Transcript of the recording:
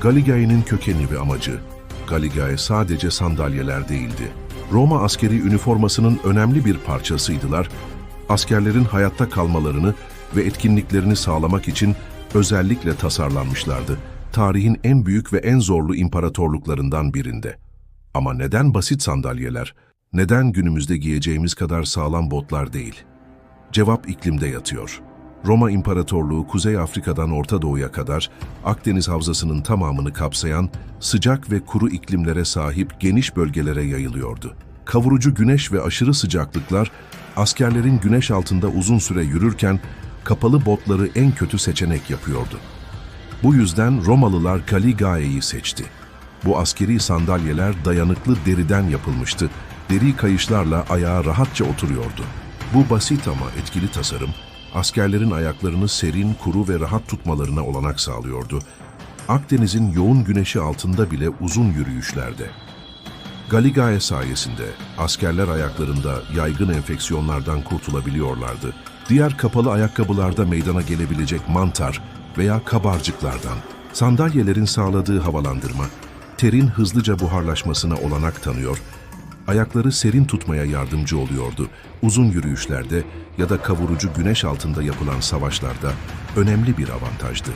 Galigae'nin kökeni ve amacı. Galigae sadece sandalyeler değildi. Roma askeri üniformasının önemli bir parçasıydılar. Askerlerin hayatta kalmalarını ve etkinliklerini sağlamak için özellikle tasarlanmışlardı. Tarihin en büyük ve en zorlu imparatorluklarından birinde. Ama neden basit sandalyeler? Neden günümüzde giyeceğimiz kadar sağlam botlar değil? Cevap iklimde yatıyor. Roma İmparatorluğu Kuzey Afrika'dan Orta Doğu'ya kadar Akdeniz Havzası'nın tamamını kapsayan sıcak ve kuru iklimlere sahip geniş bölgelere yayılıyordu. Kavurucu güneş ve aşırı sıcaklıklar askerlerin güneş altında uzun süre yürürken kapalı botları en kötü seçenek yapıyordu. Bu yüzden Romalılar Galigae'yi seçti. Bu askeri sandalyeler dayanıklı deriden yapılmıştı. Deri kayışlarla ayağa rahatça oturuyordu. Bu basit ama etkili tasarım, askerlerin ayaklarını serin, kuru ve rahat tutmalarına olanak sağlıyordu. Akdeniz'in yoğun güneşi altında bile uzun yürüyüşlerde. Galigae sayesinde askerler ayaklarında yaygın enfeksiyonlardan kurtulabiliyorlardı. Diğer kapalı ayakkabılarda meydana gelebilecek mantar veya kabarcıklardan. Sandalyelerin sağladığı havalandırma, terin hızlıca buharlaşmasına olanak tanıyor, ayakları serin tutmaya yardımcı oluyordu. Uzun yürüyüşlerde ya da kavurucu güneş altında yapılan savaşlarda önemli bir avantajdı.